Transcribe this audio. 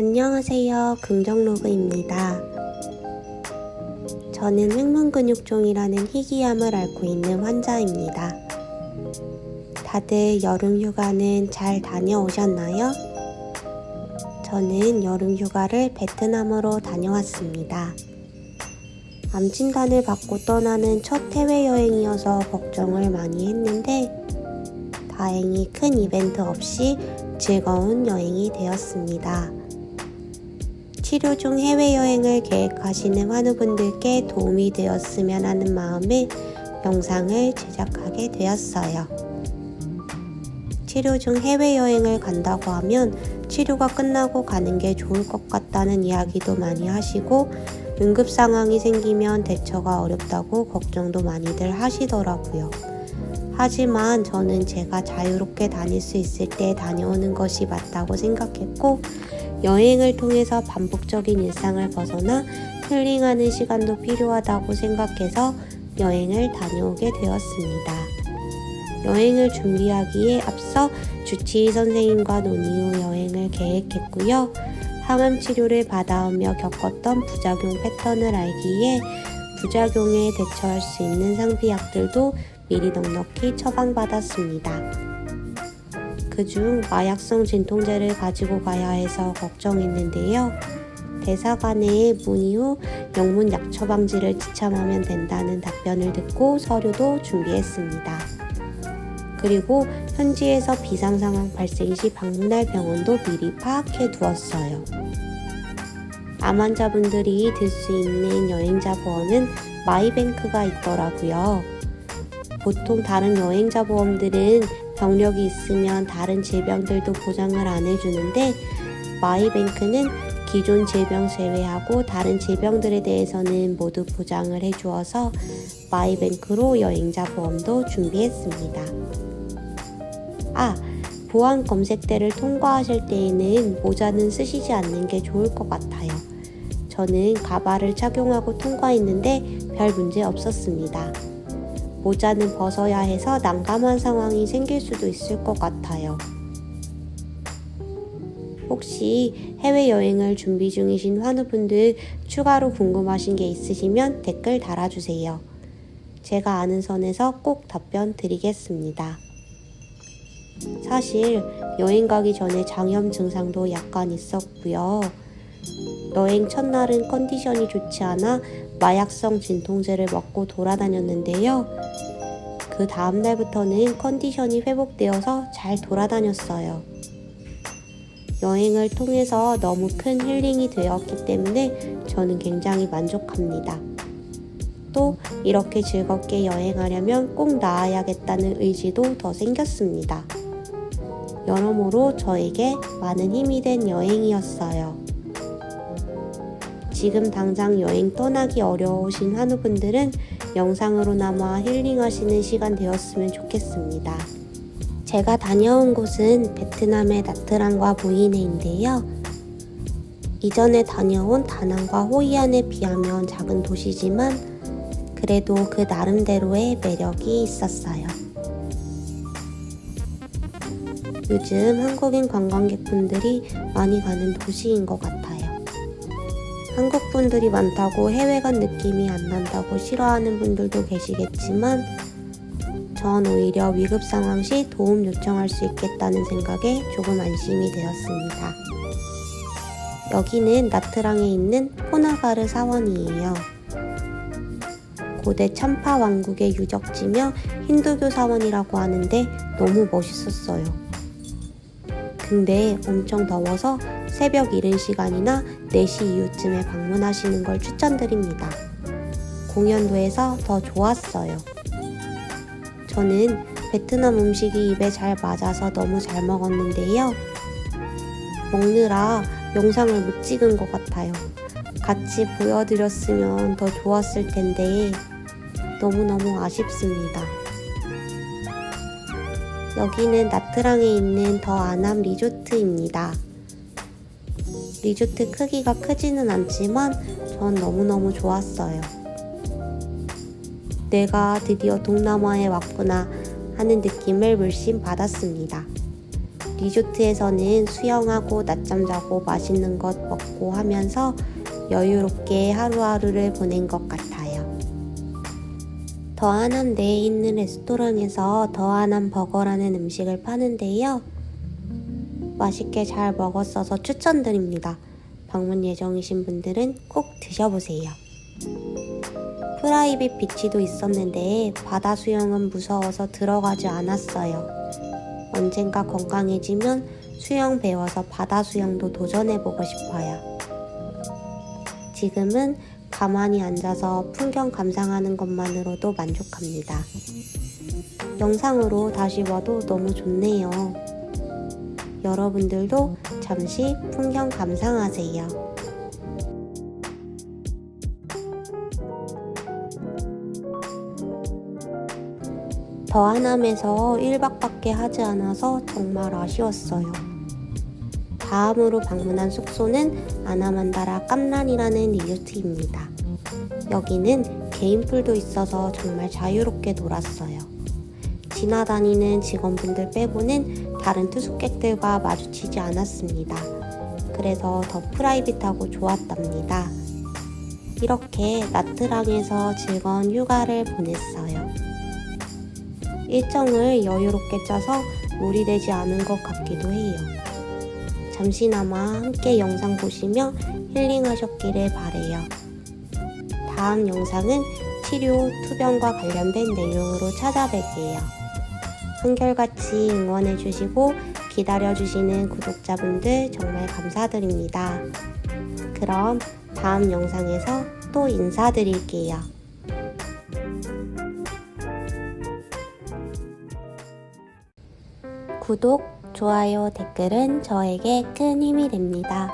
안녕하세요. 긍정로그입니다. 저는 횡문근육종이라는 희귀암을 앓고 있는 환자입니다. 다들 여름 휴가는 잘 다녀오셨나요? 저는 여름 휴가를 베트남으로 다녀왔습니다. 암 진단을 받고 떠나는 첫 해외여행이어서 걱정을 많이 했는데 다행히 큰 이벤트 없이 즐거운 여행이 되었습니다. 치료 중 해외여행을 계획하시는 환우분들께 도움이 되었으면 하는 마음에 영상을 제작하게 되었어요. 치료 중 해외여행을 간다고 하면 치료가 끝나고 가는 게 좋을 것 같다는 이야기도 많이 하시고 응급 상황이 생기면 대처가 어렵다고 걱정도 많이들 하시더라고요. 하지만 저는 제가 자유롭게 다닐 수 있을 때 다녀오는 것이 맞다고 생각했고 여행을 통해서 반복적인 일상을 벗어나 힐링하는 시간도 필요하다고 생각해서 여행을 다녀오게 되었습니다. 여행을 준비하기에 앞서 주치의 선생님과 논의 후 여행을 계획했고요. 항암 치료를 받아오며 겪었던 부작용 패턴을 알기에 부작용에 대처할 수 있는 상비약들도 미리 넉넉히 처방받았습니다. 그중 마약성 진통제를 가지고 가야 해서 걱정했는데요. 대사관에 문의 후 영문 약 처 방지를 지참하면 된다는 답변을 듣고 서류도 준비했습니다. 그리고 현지에서 비상 상황 발생 시 방문할 병원도 미리 파악해 두었어요. 암 환자분들이 들 수 있는 여행자 보험은 마이뱅크가 있더라고요. 보통 다른 여행자 보험들은 병력이 있으면 다른 질병들도 보장을 안 해주는데 마이뱅크는 기존 질병 제외하고 다른 질병들에 대해서는 모두 보장을 해주어서 마이뱅크로 여행자 보험도 준비했습니다. 아, 보안 검색대를 통과하실 때에는 모자는 쓰시지 않는 게 좋을 것 같아요. 저는 가발을 착용하고 통과했는데 별 문제 없었습니다. 모자는 벗어야 해서 난감한 상황이 생길 수도 있을 것 같아요. 혹시 해외여행을 준비 중이신 환우분들 추가로 궁금하신 게 있으시면 댓글 달아주세요. 제가 아는 선에서 꼭 답변 드리겠습니다. 사실 여행 가기 전에 장염 증상도 약간 있었고요. 여행 첫날은 컨디션이 좋지 않아 마약성 진통제를 먹고 돌아다녔는데요. 그 다음날부터는 컨디션이 회복되어서 잘 돌아다녔어요. 여행을 통해서 너무 큰 힐링이 되었기 때문에 저는 굉장히 만족합니다. 또 이렇게 즐겁게 여행하려면 꼭 나아야겠다는 의지도 더 생겼습니다. 여러모로 저에게 많은 힘이 된 여행이었어요. 지금 당장 여행 떠나기 어려우신 한우분들은 영상으로나마 힐링하시는 시간 되었으면 좋겠습니다. 제가 다녀온 곳은 베트남의 나트랑과 무이네인데요. 이전에 다녀온 다낭과 호이안에 비하면 작은 도시지만 그래도 그 나름대로의 매력이 있었어요. 요즘 한국인 관광객분들이 많이 가는 도시인 것 같아요. 한국 분들이 많다고 해외 간 느낌이 안 난다고 싫어하는 분들도 계시겠지만 전 오히려 위급 상황 시 도움 요청할 수 있겠다는 생각에 조금 안심이 되었습니다. 여기는 나트랑에 있는 포나가르 사원이에요. 고대 참파 왕국의 유적지며 힌두교 사원이라고 하는데 너무 멋있었어요. 근데 엄청 더워서 새벽 이른 시간이나 4시 이후쯤에 방문하시는 걸 추천드립니다. 공연도에서 더 좋았어요. 저는 베트남 음식이 입에 잘 맞아서 너무 잘 먹었는데요. 먹느라 영상을 못 찍은 것 같아요. 같이 보여드렸으면 더 좋았을 텐데 너무너무 아쉽습니다. 여기는 나트랑에 있는 더 아남 리조트입니다. 리조트 크기가 크지는 않지만 전 너무너무 좋았어요. 내가 드디어 동남아에 왔구나 하는 느낌을 물씬 받았습니다. 리조트에서는 수영하고 낮잠 자고 맛있는 것 먹고 하면서 여유롭게 하루하루를 보낸 것 같아요. 더하남 내에 있는 레스토랑에서 더하남 버거라는 음식을 파는데요. 맛있게 잘 먹었어서 추천드립니다. 방문 예정이신 분들은 꼭 드셔보세요. 프라이빗 비치도 있었는데 바다 수영은 무서워서 들어가지 않았어요. 언젠가 건강해지면 수영 배워서 바다 수영도 도전해보고 싶어요. 지금은 가만히 앉아서 풍경 감상하는 것만으로도 만족합니다. 영상으로 다시 봐도 너무 좋네요. 여러분들도 잠시 풍경 감상하세요. 더하남에서 1박밖에 하지 않아서 정말 아쉬웠어요. 다음으로 방문한 숙소는 아나만다라 깜란이라는 리조트입니다. 여기는 개인 풀도 있어서 정말 자유롭게 놀았어요. 지나다니는 직원분들 빼고는 다른 투숙객들과 마주치지 않았습니다. 그래서 더 프라이빗하고 좋았답니다. 이렇게 나트랑에서 즐거운 휴가를 보냈어요. 일정을 여유롭게 짜서 무리되지 않은 것 같기도 해요. 잠시나마 함께 영상 보시며 힐링하셨기를 바래요. 다음 영상은 치료, 투병과 관련된 내용으로 찾아뵐게요. 한결같이 응원해주시고 기다려주시는 구독자분들 정말 감사드립니다. 그럼 다음 영상에서 또 인사드릴게요. 구독, 좋아요, 댓글은 저에게 큰 힘이 됩니다.